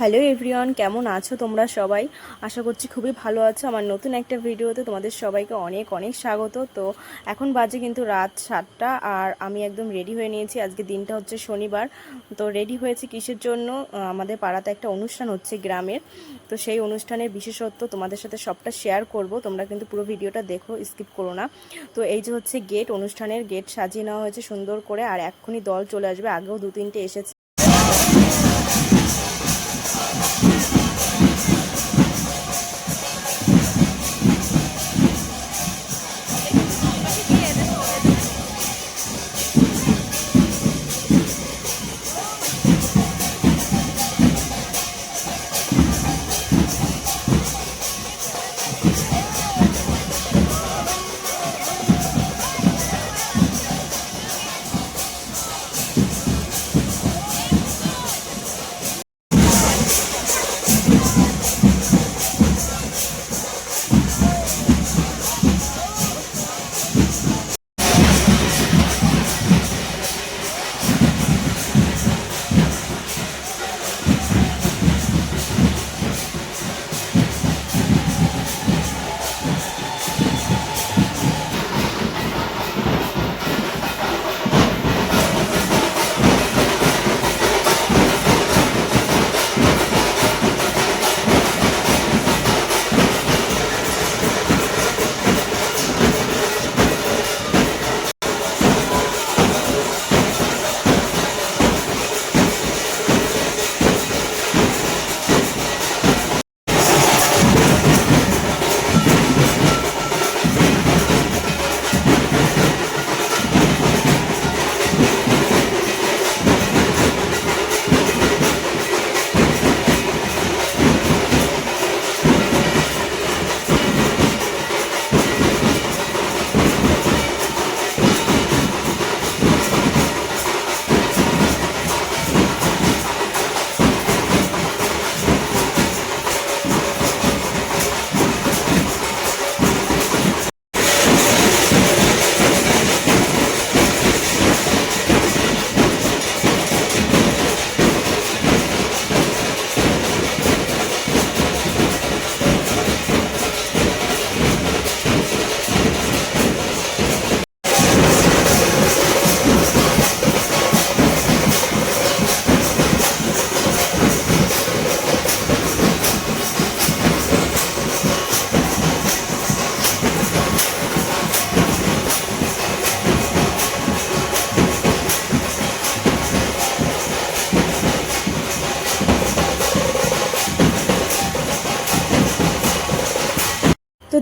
Hello everyone, কেমন আছো তোমরা সবাই? আশা করছি খুবই ভালো আছো। আমার নতুন একটা ভিডিওতে তোমাদের সবাইকে অনেক অনেক স্বাগত। তো এখন বাজে কিন্তু রাত সাতটা আর আমি একদম রেডি হয়ে নিয়েছি। আজকে দিনটা হচ্ছে শনিবার। তো রেডি হয়েছি কিসের জন্য? আমাদের পাড়াতে একটা অনুষ্ঠান হচ্ছে গ্রামের। তো সেই অনুষ্ঠানের বিশেষত্ব তোমাদের সাথে সবটা শেয়ার করব। তোমরা কিন্তু পুরো ভিডিওটা দেখো স্কিপ করো না। তো এই যে হচ্ছে গেট অনুষ্ঠানের গেট সাজিয়ে নেওয়া হয়েছে সুন্দর করে। আর এক্ষুনি দল চলে আসবে। আগেও দু তিনটে এসেছে।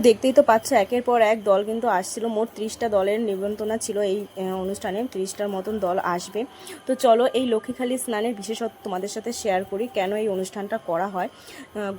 দেখতেই তো পাচ্ছ একের পর এক দল কিন্তু আসছিল। মোট ত্রিশটা দলের নিমন্ত্রণা ছিল এই অনুষ্ঠানে। ত্রিশটার মতন দল আসবে। তো চলো এই লক্ষ্মীখালী স্নানের বিশেষত্ব তোমাদের সাথে শেয়ার করি কেন এই অনুষ্ঠানটা করা হয়।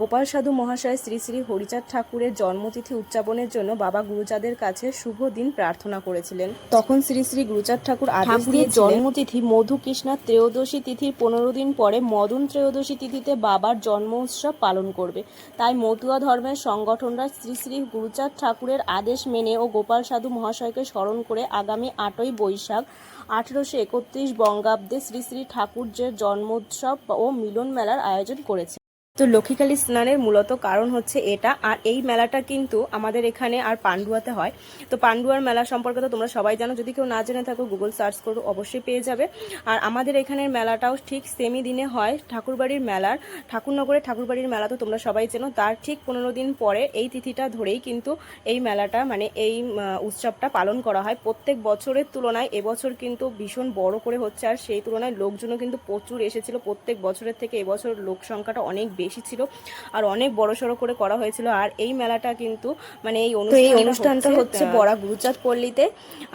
গোপাল সাধু মহাশয় শ্রী শ্রী হরিচাঁদ ঠাকুরের জন্মতিথি উদযাপনের জন্য বাবা গুরুচাঁদের কাছে শুভ দিন প্রার্থনা করেছিলেন। তখন শ্রী শ্রী গুরুচাঁদ ঠাকুর ঠাকুরের জন্মতিথি মধু কৃষ্ণা ত্রয়োদশী তিথির পনেরো দিন পরে মদন ত্রয়োদশী তিথিতে বাবার জন্ম উৎসব পালন করবে। তাই মতুয়া ধর্মের সংগঠনরা শ্রী শ্রী গুরুচাঁদ ঠাকুরের আদেশ মেনে ও গোপাল সাধু মহাশয়কে স্মরণ করে আগামী আটই বৈশাখ আঠেরোশো একত্রিশ বঙ্গাব্দে শ্রী শ্রী ঠাকুরজের জন্মোৎসব ও মিলন মেলার আয়োজন করেছে। তো লক্ষ্মীকালী স্নানের মূলত কারণ হচ্ছে এটা। আর এই মেলাটা কিন্তু আমাদের এখানে আর পান্ডুয়াতে হয়। তো পান্ডুয়ার মেলা সম্পর্কে তো তোমরা সবাই জানো। যদি কেউ না জেনে থাকো গুগল সার্চ করো, অবশ্যই পেয়ে যাবে। আর আমাদের এখানের মেলাটাও ঠিক সেমই দিনে হয় ঠাকুরবাড়ির মেলার। ঠাকুরনগরের ঠাকুরবাড়ির মেলা তো তোমরা সবাই চেনো। তার ঠিক পনেরো দিন পরে এই তিথিটা ধরেই কিন্তু এই মেলাটা মানে এই উৎসবটা পালন করা হয়। প্রত্যেক বছরের তুলনায় এবছর কিন্তু ভীষণ বড় করে হচ্ছে। আর সেই তুলনায় লোকজনও কিন্তু প্রচুর এসেছিল। প্রত্যেক বছরের থেকে এবছর লোক সংখ্যাটা অনেক বেশি। ছিল আর অনেক বড় সড়ো করে করা হয়েছিল। আর এই মেলাটা কিন্তু মানে এই এই অনুষ্ঠানটা হচ্ছে বড়া গুরুচাঁদ পল্লীতে।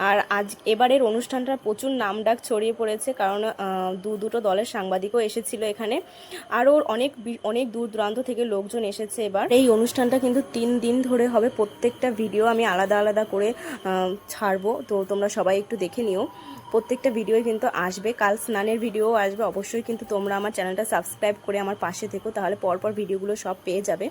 আর আজ এবারের অনুষ্ঠানটা প্রচুর নামডাক ছড়িয়ে পড়েছে কারণ দু দুটো দলের সাংবাদিকও এসেছিল এখানে। আরও অনেক অনেক দূর দূরান্ত থেকে লোকজন এসেছে এবার। এই অনুষ্ঠানটা কিন্তু তিন দিন ধরে হবে প্রত্যেকটা ভিডিও আমি আলাদা আলাদা করে ছাড়বো। তো তোমরা সবাই একটু দেখে নিও। প্রত্যেকটা ভিডিও কিন্তু আসবে। কাল স্নানের ভিডিও আসবে। অবশ্যই কিন্তু তোমরা আমার চ্যানেলটা সাবস্ক্রাইব করে আমার পাশে থেকো তাহলে পরপর ভিডিওগুলো সব পেয়ে যাবে।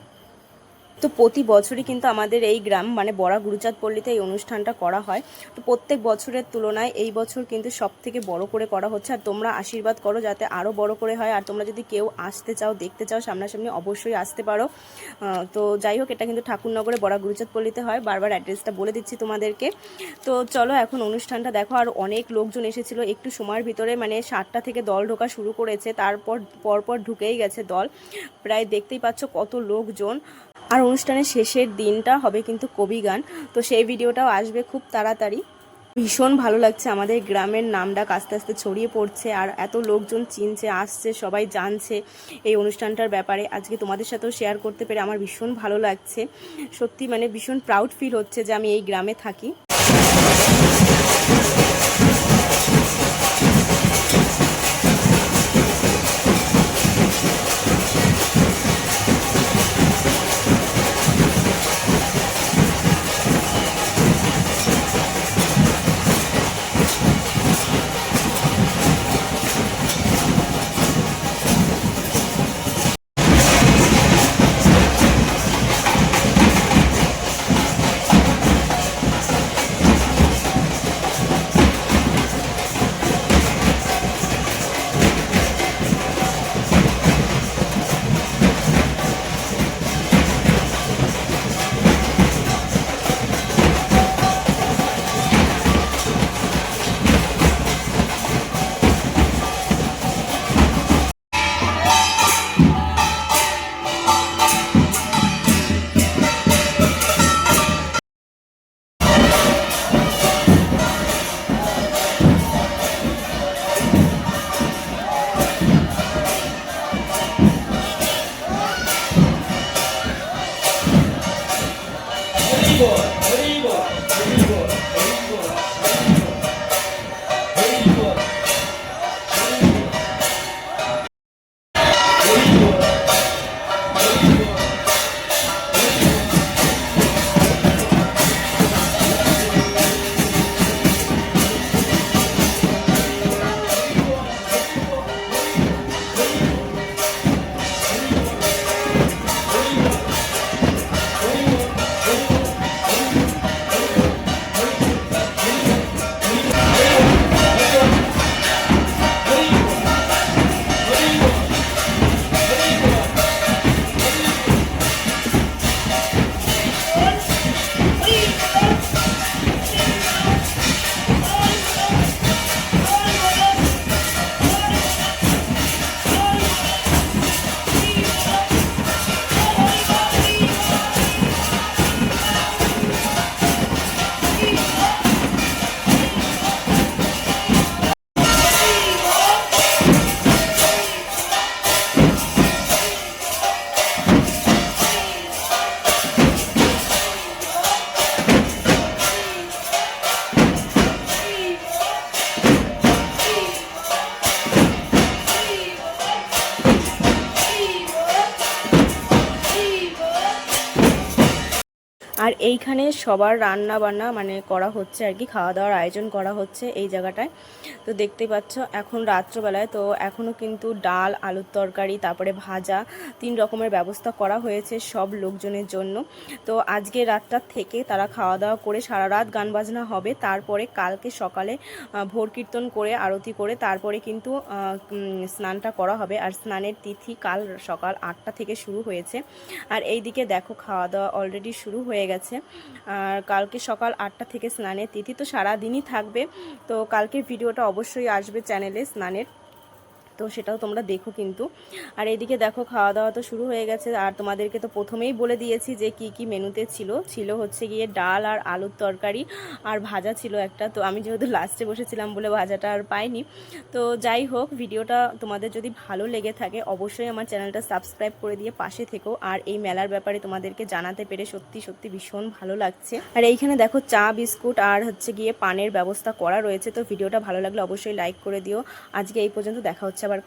তো প্রতি বছরই কিন্তু আমাদের এই গ্রাম মানে বড়া গুরুচাঁদ পল্লীতে এই অনুষ্ঠানটা করা হয়। তো প্রত্যেক বছরের তুলনায় এই বছর কিন্তু সব থেকে বড় করে করা হচ্ছে। আর তোমরা আশীর্বাদ করো যাতে আরও বড় করে হয়। আর তোমরা যদি কেউ আসতে চাও, দেখতে চাও, সামনাসামনি অবশ্যই আসতে পারো। তো যাই হোক, এটা কিন্তু ঠাকুরনগরে বড়া গুরুচাঁদ পল্লীতে হয়। বারবার অ্যাড্রেসটা বলে দিচ্ছি তোমাদেরকে। তো চলো এখন অনুষ্ঠানটা দেখো। আর অনেক লোকজন এসেছিল। একটু সময়ের ভিতরে মানে সাতটা থেকে দল ঢোকা শুরু করেছে। তারপর, পরপর ঢুকেই গেছে দল। প্রায় দেখতেই পাচ্ছ কত লোকজন। আর অনুষ্ঠানের শেষের দিনটা হবে কিন্তু কবি গান। তো সেই ভিডিওটাও আসবে খুব তাড়াতাড়ি। ভীষণ ভালো লাগছে আমাদের গ্রামের নামডাক আস্তে আস্তে ছড়িয়ে পড়ছে আর এত লোকজন চিনছে, আসছে, সবাই জানছে এই অনুষ্ঠানটার ব্যাপারে। আজকে তোমাদের সাথেও শেয়ার করতে পেরে আমার ভীষণ ভালো লাগছে। সত্যি মানে ভীষণ প্রাউড ফিল হচ্ছে যে আমি এই গ্রামে থাকি। Keyboard. আর এইখানে সবার রান্না বান্না মানে করা হচ্ছে আর কি খাওয়া দাওয়ার আয়োজন করা হচ্ছে এই জায়গাটায়। তো দেখতেই পাচ্ছ, এখন রাত্রবেলায়, তো এখনও কিন্তু ডাল, আলুর তরকারি, তারপরে ভাজা, তিন রকমের ব্যবস্থা করা হয়েছে সব লোকজনের জন্য। তো আজকে রাতটা থেকে তারা খাওয়া দাওয়া করে সারা রাত গান বাজনা হবে, তারপরে কালকে সকালে ভোর কীর্তন করে, আরতি করে, তারপরে কিন্তু স্নানটা করা হবে। আর স্নানের তিথি কাল সকাল আটটা থেকে শুরু হয়েছে। আর এইদিকে দেখো খাওয়া দাওয়া অলরেডি শুরু হয়ে গেছে। আর কালকে সকাল আটটা থেকে স্নানের তিথি তো সারাদিনই থাকবে। তো কালকে ভিডিওটা অবশ্যই আসবে চ্যানেলে স্নানের। তো সেটাও তোমরা দেখো কিন্তু। আর এদিকে দেখো খাওয়া দাওয়া তো শুরু হয়ে গেছে। আর তোমাদেরকে তো প্রথমেই বলে দিয়েছি যে কি কি মেনুতে ছিল। ছিল হচ্ছে গিয়ে ডাল আর আলুর তরকারি আর ভাজা ছিল একটা। তো আমি যেহেতু লাস্টে বসেছিলাম বলে ভাজাটা আর পাইনি। তো যাই হোক, ভিডিওটা তোমাদের যদি ভালো লেগে থাকে, অবশ্যই আমার চ্যানেলটা সাবস্ক্রাইব করে দিয়ে পাশে থেকো। আর এই মেলার ব্যাপারে তোমাদেরকে জানাতে পেরে সত্যি সত্যি ভীষণ ভালো লাগছে। আর এইখানে দেখো, চা, বিস্কুট আর হচ্ছে গিয়ে পানের ব্যবস্থা করা রয়েছে। তো ভিডিওটা ভালো লাগলে অবশ্যই লাইক করে দিও। আজকে এই পর্যন্ত দেখা হচ্ছে abarcar.